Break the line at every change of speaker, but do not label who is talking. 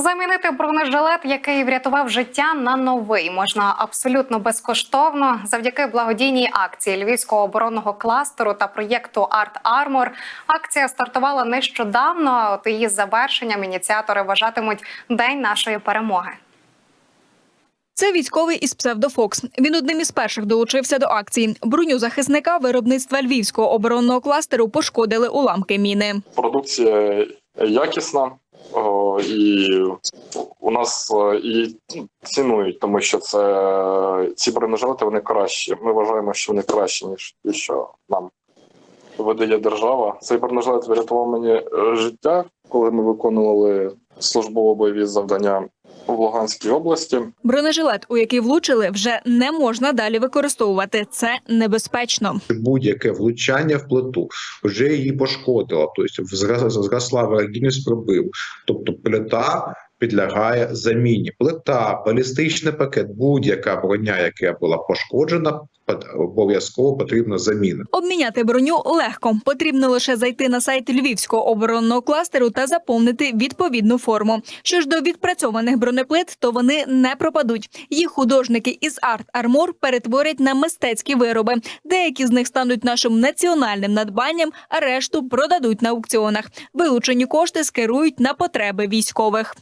Замінити бронежилет, який врятував життя на новий, можна абсолютно безкоштовно завдяки благодійній акції Львівського оборонного кластеру та проєкту Арт Армор. Акція стартувала нещодавно. а От її завершенням ініціатори вважатимуть день нашої перемоги.
Це військовий із псевдофокс. Він одним із перших долучився до акції. Броню захисника виробництва львівського оборонного кластеру пошкодили уламки міни.
Продукція якісна, і у нас е, і цінують, тому що це ці бронежилети вони кращі. Ми вважаємо, що вони кращі, ніж ті, що нам видає держава. Цей бронежилет врятував мені е, життя, коли ми виконували службово-бойові завдання в Луганській області.
Бронежилет, у який влучили, вже не можна далі використовувати. Це небезпечно.
будь-яке влучання в плиту вже її пошкодило, тобто зросла згасла вирогідність пробив, Тобто плита підлягає заміні. Плита, балістичний пакет, будь-яка броня, яка була пошкоджена, обов'язково потрібна заміна.
Обміняти броню легко. Потрібно лише зайти на сайт львівського оборонного кластеру та заповнити відповідну форму. Що ж до відпрацьованих бронеплит, то вони не пропадуть. Їх художники із Арт Армор перетворять на мистецькі вироби. Деякі з них стануть нашим національним надбанням, а решту продадуть на аукціонах. Вилучені кошти скерують на потреби військових.